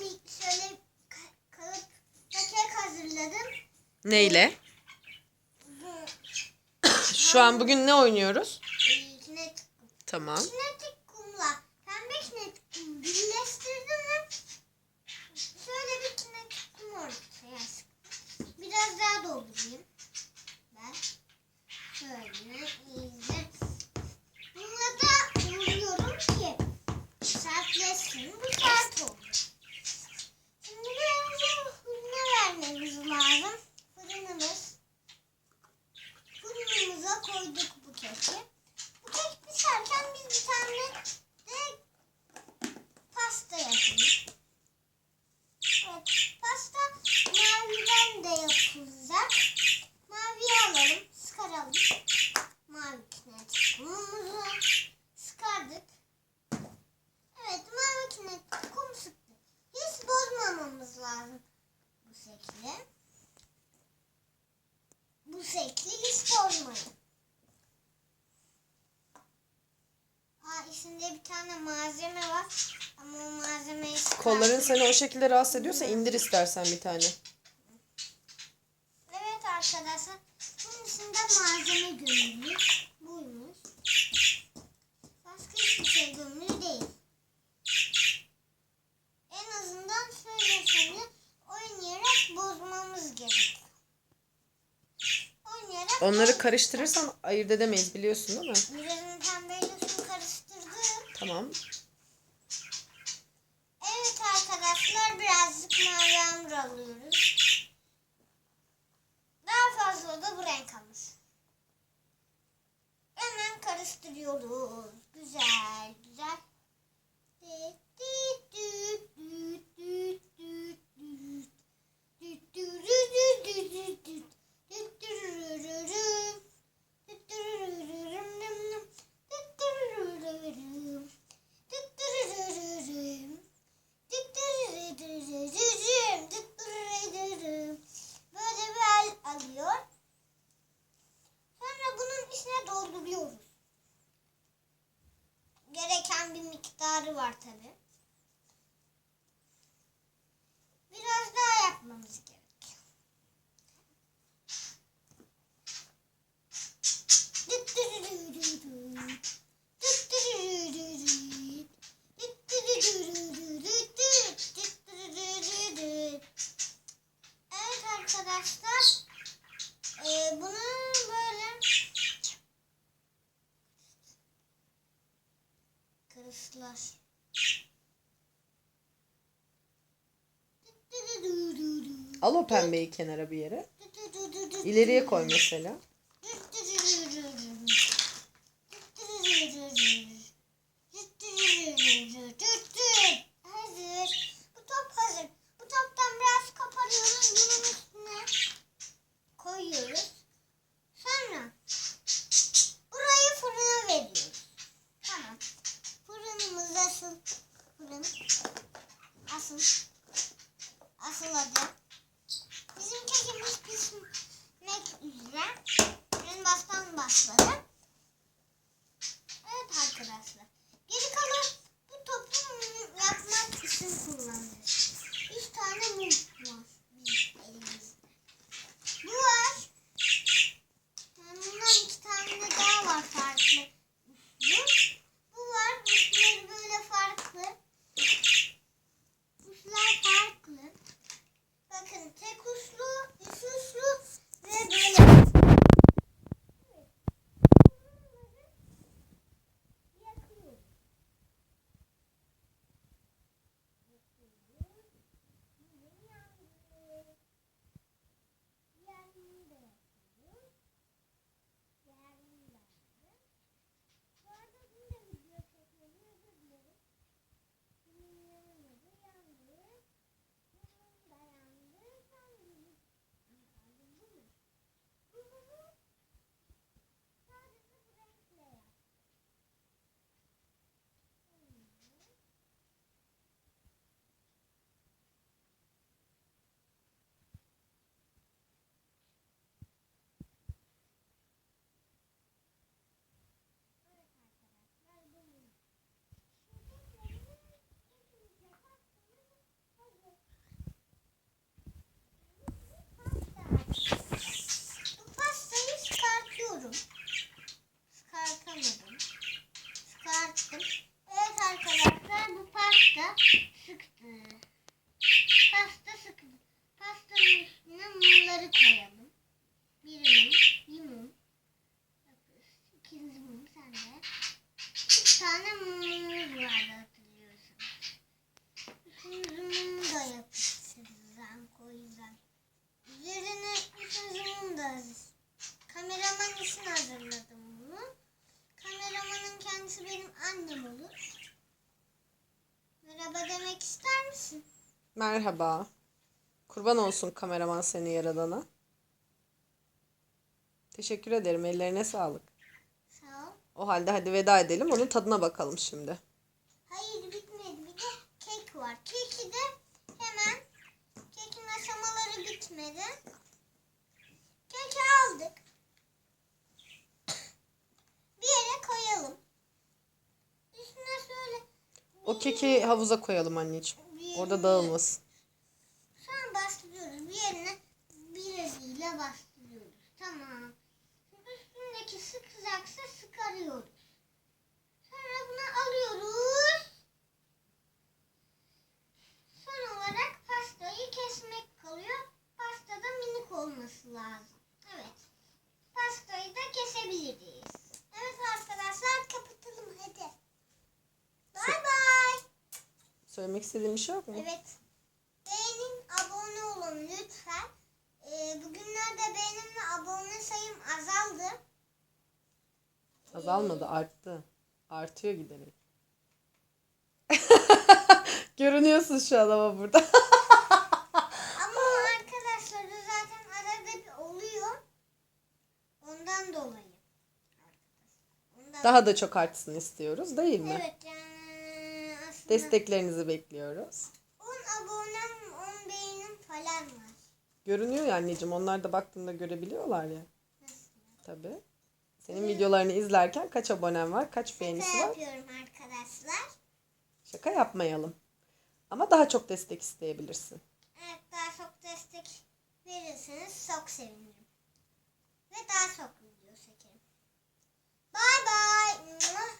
bir şöyle kalıp kek hazırladım. Neyle? Şu an bugün ne oynuyoruz? Ee, Tamam. içinde bir tane malzeme var. Ama o malzemeyi Kolların seni o şekilde rahatsız ediyorsa hmm. indir istersen bir tane. Evet arkadaşlar. Bunun içinde malzeme gömülmüş. Buymuş. Başka hiçbir şey gömülü değil. En azından söyleseni oynayarak bozmamız gerek. Oynayarak Onları karıştırırsan ayırt edemeyiz biliyorsun değil mi? Birazını Tamam. Evet arkadaşlar birazcık mavi hamur alıyoruz. Daha fazla da bu renk hamur. Hemen karıştırıyoruz. Güzel güzel. buluyoruz. Gereken bir miktarı var tabii. arkadaşlar. Al o pembeyi kenara bir yere. İleriye koy mesela. içine mumları koyalım. Bir mum, bir mum. İkinci mum sende. Üç tane mumumuz vardı hatırlıyorsun. Üçüncü mumu da yapıştıracağım, koyacağım. Yerine üçüncü mum da hazır. Kameraman için hazırladım bunu. Kameramanın kendisi benim annem olur. Merhaba demek ister misin? Merhaba. Kurban olsun kameraman seni yaradana. Teşekkür ederim. Ellerine sağlık. Sağ ol. O halde hadi veda edelim. Onun tadına bakalım şimdi. Hayır bitmedi. Bir de kek var. Keki de hemen kekin aşamaları bitmedi. Keki aldık. Bir yere koyalım. Üstüne şöyle O keki havuza koyalım anneciğim. Orada dağılmasın. Yerine bir eliyle bastırıyoruz. Tamam. Üstündeki sıkacaksa sıkarıyoruz. Sonra bunu alıyoruz. Son olarak pastayı kesmek kalıyor. Pasta da minik olması lazım. Evet. Pastayı da kesebiliriz. Evet arkadaşlar kapatalım hadi. Bay bay. Söylemek istediğin bir şey yok mu? Evet. Olun lütfen. Ee, bugünlerde beğenim ve abone sayım azaldı. Azalmadı, arttı. Artıyor giderek. Görünüyorsun şu an ama burada. Ama arkadaşlar zaten arada bir oluyor. Ondan dolayı. Ondan Daha da çok artsın istiyoruz değil mi? Evet yani aslında Desteklerinizi bekliyoruz. Görünüyor ya anneciğim. Onlar da baktığında görebiliyorlar ya. Tabii. Senin videolarını izlerken kaç abonen var, kaç beğenisi Şaka var? yapıyorum arkadaşlar. Şaka yapmayalım. Ama daha çok destek isteyebilirsin. Evet daha çok destek verirseniz çok sevinirim. Ve daha çok video çekerim. Bye bye.